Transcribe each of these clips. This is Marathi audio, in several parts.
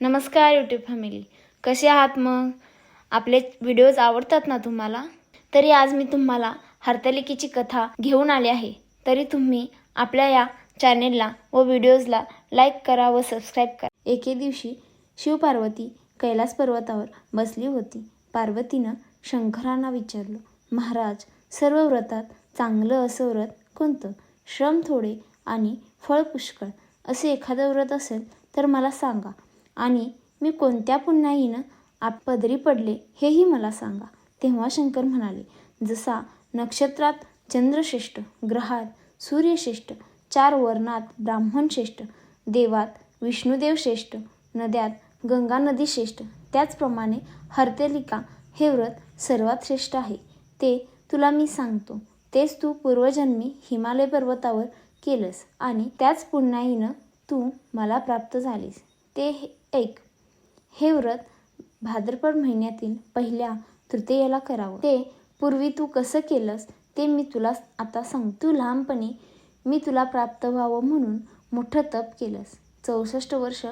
नमस्कार यूट्यूब फॅमिली कसे आहात मग? आपले व्हिडिओज आवडतात ना तुम्हाला? तरी आज मी तुम्हाला हरतालिकेची कथा घेऊन आले आहे. तरी तुम्ही आपल्या या चॅनेलला व व्हिडिओजला लाईक करा व सबस्क्राईब करा. एके दिवशी शिवपार्वती कैलास पर्वतावर बसली होती. पार्वतीनं शंकरांना विचारलं महाराज सर्व व्रतात चांगलं असं व्रत कोणतं? श्रम थोडे आणि फळ पुष्कळ. असे एखादं व्रत असेल तर मला सांगा आणि मी कोणत्या पुण्याईनं आप पदरी पडले हेही मला सांगा. तेव्हा शंकर म्हणाले जसा नक्षत्रात चंद्रश्रेष्ठ ग्रहात सूर्यश्रेष्ठ चार वर्णात ब्राह्मण श्रेष्ठ देवात विष्णुदेव श्रेष्ठ नद्यात गंगा नदी श्रेष्ठ त्याचप्रमाणे हर्तलिका हे व्रत सर्वात श्रेष्ठ आहे. ते तुला मी सांगतो. तेच तू पूर्वजन्मी हिमालय पर्वतावर केलंस आणि त्याच पुण्याईनं तू मला प्राप्त झालीस. ते एक. ऐक हे व्रत भाद्रपद महिन्यातील पहिल्या तृतीयेला करावं. ते पूर्वी तू कसं केलंस ते मी तुला आता सांग तू लहानपणी मी तुला प्राप्त व्हावं म्हणून मोठं तप केलंस. चौसष्ट वर्ष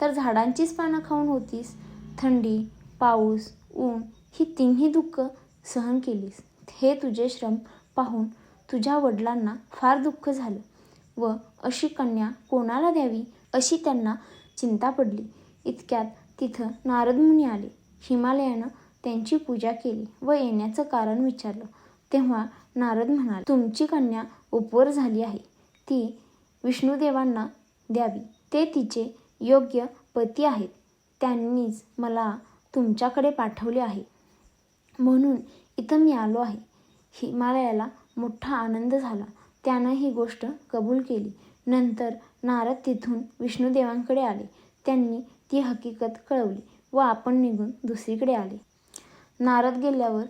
तर झाडांचीच पानं खाऊन होतीस. थंडी पाऊस ऊन ही तिन्ही दुःख सहन केलीस. हे तुझे श्रम पाहून तुझ्या वडिलांना फार दुःख झालं व अशी कन्या कोणाला द्यावी अशी त्यांना चिंता पडली. इतक्यात तिथं नारद मुनी आले. हिमालयानं त्यांची पूजा केली व येण्याचं कारण विचारलं. तेव्हा नारद म्हणाले तुमची कन्या उपवर झाली आहे. ती विष्णुदेवांना द्यावी. ते तिचे योग्य पती आहेत. त्यांनीच मला तुमच्याकडे पाठवले आहे. म्हणून इथं मी आलो आहे. हिमालयाला मोठा आनंद झाला. त्यानं ही गोष्ट कबूल केली. नंतर नारद तिथून विष्णुदेवांकडे आले. त्यांनी ती हकीकत कळवली व आपण निघून दुसरीकडे आले. नारद गेल्यावर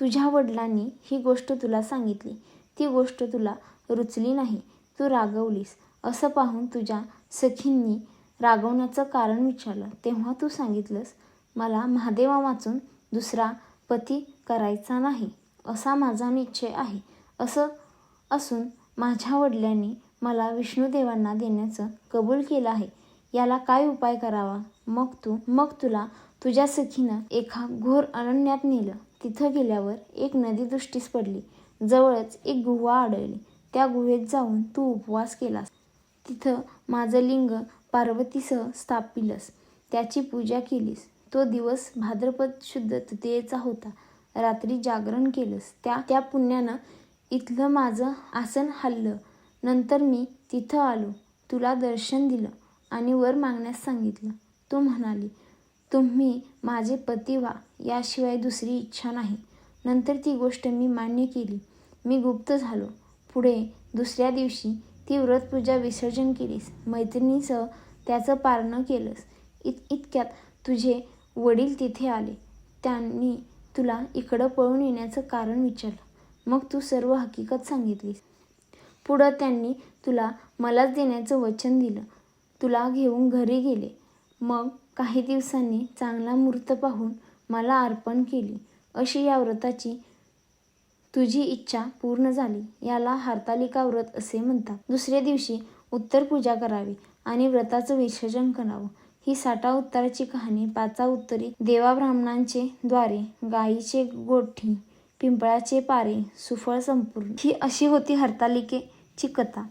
तुझ्या वडिलांनी ही गोष्ट तुला सांगितली. ती गोष्ट तुला रुचली नाही. तू रागवलीस. असं पाहून तुझ्या सखींनी रागवण्याचं कारण विचारलं. तेव्हा तू सांगितलंस मला महादेवा वाचून दुसरा पती करायचा नाही. असा माझा निश्चय आहे. असं असून माझ्या वडिलांनी मला विष्णुदेवांना देण्याचं कबूल केलं आहे. याला काय उपाय करावा? मग तू मग तुला तुझ्या सखीनं एका घोर अरण्यात नेलं. तिथं गेल्यावर एक नदी दृष्टीस पडली. जवळच एक गुहा आढळली. त्या गुहेत जाऊन तू उपवास केलास. तिथं माझं लिंग पार्वतीसह स्थापिलस. त्याची पूजा केलीस. तो दिवस भाद्रपद शुद्ध तृतीयेचा होता. रात्री जागरण केलंस. त्या त्या पुण्यानं इथलं माझं आसन हल्लं. नंतर मी तिथं आलो. तुला दर्शन दिलं. आणि वर मागण्यास सांगितलं. तू म्हणाली तुम्ही माझे पती व्हा याशिवाय दुसरी इच्छा नाही. नंतर ती गोष्ट मी मान्य केली. मी गुप्त झालो. पुढे दुसऱ्या दिवशी ती व्रतपूजा विसर्जन केलीस. मैत्रिणीसह त्याचं पारणं केलंस. इत इतक्यात तुझे वडील तिथे आले. त्यांनी तुला इकडं पळून येण्याचं कारण विचारलं. मग तू सर्व हकीकत सांगितलीस. पुढं त्यांनी तुला मलाच देण्याचं वचन दिलं. तुला घेऊन घरी गेले. मग काही दिवसांनी चांगला मूर्त पाहून मला अर्पण केली. अशी या व्रताची तुझी इच्छा पूर्ण झाली. याला हरतालिका व्रत असे म्हणतात. दुसऱ्या दिवशी उत्तर पूजा करावी आणि व्रताचं विसर्जन करावं. ही साठा उत्तराची कहाणी पाचा उत्तरी देवा ब्राह्मणांचे द्वारे गायीचे गोठी पिंपळाचे पारे सुफळ संपूर्ण. ही अशी होती हरतालिकेची कथा.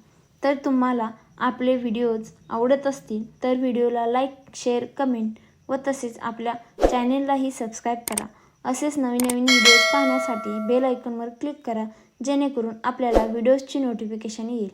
तर तुम्हाला आपले व्हिडिओज आवडत असतील तर व्हिडिओला लाईक शेअर कमेंट व तसेच आपल्या चॅनेललाही सबस्क्राईब करा. असेच नवीन नवीन व्हिडिओज पाहण्यासाठी बेल आयकॉनवर क्लिक करा जेणेकरून आपल्याला व्हिडिओजची नोटिफिकेशन येईल.